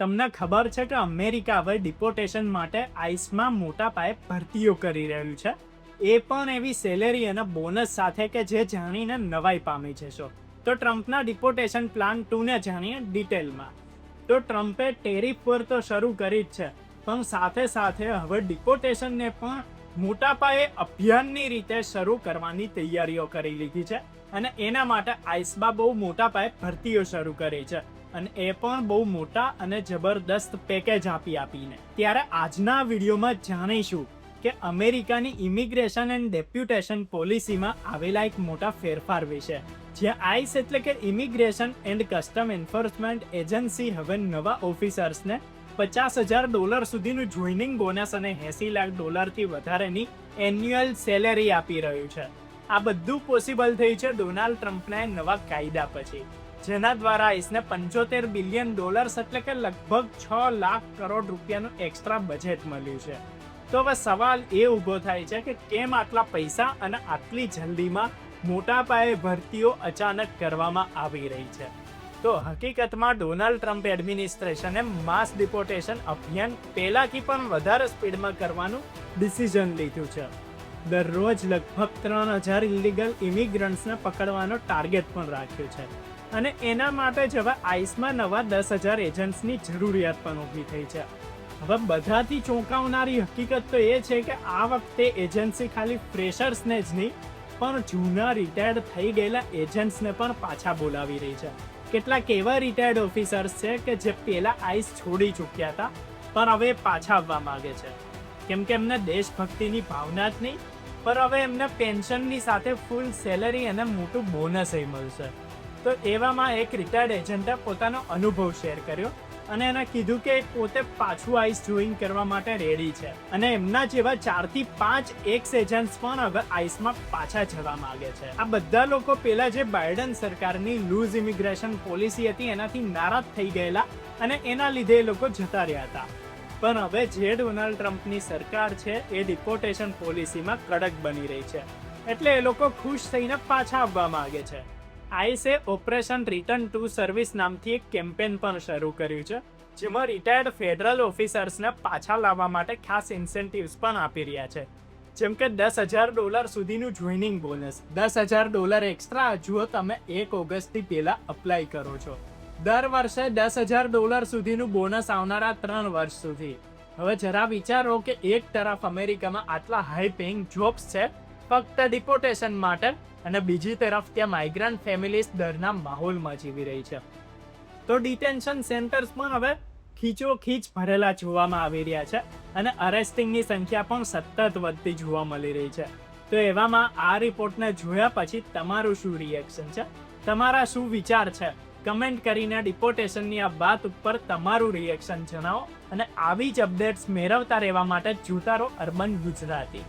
તમને ખબર છે કે અમેરિકા હવે ડિપોર્ટેશન માટે આઈસમાં મોટા પાયે ભરતીઓ કરી રહ્યું છે. એ પણ એવી સેલેરી અને બોનસ સાથે કે જે જાણીને નવાઈ પામી જશો. તો ટ્રમ્પના ડિપોર્ટેશન પ્લાન ટુને જાણીએ ડિટેલમાં તો ટ્રમ્પે ટેરિફ પર તો શરૂ કરી જ છે, પણ સાથે સાથે હવે ડિપોર્ટેશનને પણ મોટા પાયે અભિયાનની રીતે શરૂ કરવાની તૈયારીઓ કરી લીધી છે અને એના માટે આઈસમાં બહુ મોટા પાયે ભરતીઓ શરૂ કરી છે. અને એ પણ બહુ મોટા અને જબરદસ્ત પેકેજ આપી આપીને. ત્યારે આજના વિડીયોમાં જાણીશું કે અમેરિકાની ઇમિગ્રેશન એન્ડ ડેપ્યુટેશન પોલિસીમાં આવેલા એક મોટા ફેરફાર વિશે. જ્યાં આઈસ એટલે કે immigration and custom enforcement agency હવે નવા ઓફિસર્સને પચાસ હજાર ડોલર સુધીનું જોઈનિંગ બોનસ અને એસી લાખ ડોલરથી વધારેની એન્યુઅલ સેલેરી આપી રહ્યું છે. આ બધું પોસિબલ થયું છે ડોનાલ્ડ ટ્રમ્પના નવા કાયદા પછી. જેના દ્વારા ઇસને પંચોતેર બિલિયન ડોલર્સ એટલે કે લગભગ છ લાખ કરોડ રૂપિયાનું એક્સ્ટ્રા બજેટ મળ્યું છે. તો હવે સવાલ એ ઊભો થાય છે કે કેમ આટલા પૈસા અને આટલી જલ્દીમાં મોટા પાયે ભરતીઓ અચાનક કરવામાં આવી રહી છે? તો હકીકતમાં ડોનાલ્ડ ટ્રમ્પ એડમિનિસ્ટ્રેશને માસ ડિપોર્ટેશન અભિયાન પહેલાથી પણ વધારે સ્પીડમાં કરવાનું ડિસિઝન લીધું છે. દરરોજ લગભગ ત્રણ હજાર ઇલીગલ ઇમિગ્રન્ટ્સને પકડવાનો ટાર્ગેટ પણ રાખ્યો છે. અને એના માટે જ હવે આઈસમાં નવા દસ હજાર એજન્ટ્સની જરૂરિયાત પણ ઊભી થઈ છે. હવે બધાથી ચોંકાવનારી હકીકત તો એ છે કે આ વખતે એજન્સી ખાલી ફ્રેશર્સને જ નહીં, પણ જૂના રિટાયર્ડ થઈ ગયેલા એજન્ટ્સને પણ પાછા બોલાવી રહી છે. કેટલાક એવા રિટાયર્ડ ઓફિસર્સ છે કે જે પહેલાં આઈસ છોડી ચૂક્યા હતા, પણ હવે પાછા આવવા માગે છે. કેમ કે એમને દેશભક્તિની ભાવના જ નહીં, પણ હવે એમને પેન્શનની સાથે ફૂલ સેલરી અને મોટું બોનસ મળશે. તો એવામાં એક રિટાયર્ડ એજન્ટે પોતાનો અનુભવ શેર કર્યો અને એને કીધું કે પોતે પાછું આઈસ જોઈન કરવા માટે રેડી છે. અને એમના જેવા ચારથી પાંચ એક્સ એજન્ટ્સ પણ હવે આઈસમાં પાછા જવા માંગે છે. આ બધા લોકો પેલા જે બાઇડન સરકારની લૂઝ ઇમિગ્રેશન પોલિસી હતી એનાથી નારાજ થઈ ગયેલા અને એના લીધે એ લોકો જતા રહ્યા હતા. પણ હવે જે ડોનાલ્ડ ટ્રમ્પની સરકાર છે એ ડિપોર્ટેશન પોલિસીમાં કડક બની રહી છે. એટલે એ લોકો ખુશ થઈને પાછા આવવા માંગે છે. આઈસે ઓપરેશન રિટર્ન ટુ સર્વિસ નામથી એક કેમ્પેન પણ શરૂ કર્યું છે, જેમાં રિટાયર્ડ ફેડરલ ઓફિસર્સને પાછા લાવવા માટે ખાસ ઇન્સેન્ટિવ્સ પણ આપી રહ્યા છે. જેમ કે દસ હજાર ડોલર સુધીનું જોઈનિંગ બોનસ દસ હજાર ડોલર એક્સ્ટ્રા જો તમે એક ઓગસ્ટથી પહેલાં અપ્લાય કરો છો. દર વર્ષે દસ હજાર ડોલર સુધીનું બોનસ આવનારા ત્રણ વર્ષ સુધી. હવે જરા વિચારો કે એક તરફ અમેરિકામાં આટલા હાઈ પેઇંગ જોબ્સ છે ફક્ત ડિપોટેશન માટે અને બીજી તરફ ત્યાં માઇગ્રન્ટ ફેમિલીઝ ડરના માહોલમાં જીવી રહી છે. તો ડિટેન્શન સેન્ટર્સ પણ હવે ખીચો ખીચ ભરેલા જોવામાં આવી રહ્યા છે અને અરેસ્ટિંગની સંખ્યા પણ સતત વધતી જોવા મળી રહી છે. તો એવામાં આ રિપોર્ટને જોયા પછી તમારું શું રિએક્શન છે? તમારા શું વિચાર છે? કમેન્ટ કરીને ડિપોર્ટેશનની આ વાત ઉપર તમારું રિએક્શન જણાવો અને આવી જ અપડેટ્સ મેળવતા રહેવા માટે જોતા રહો અર્બન ગુજરાતી.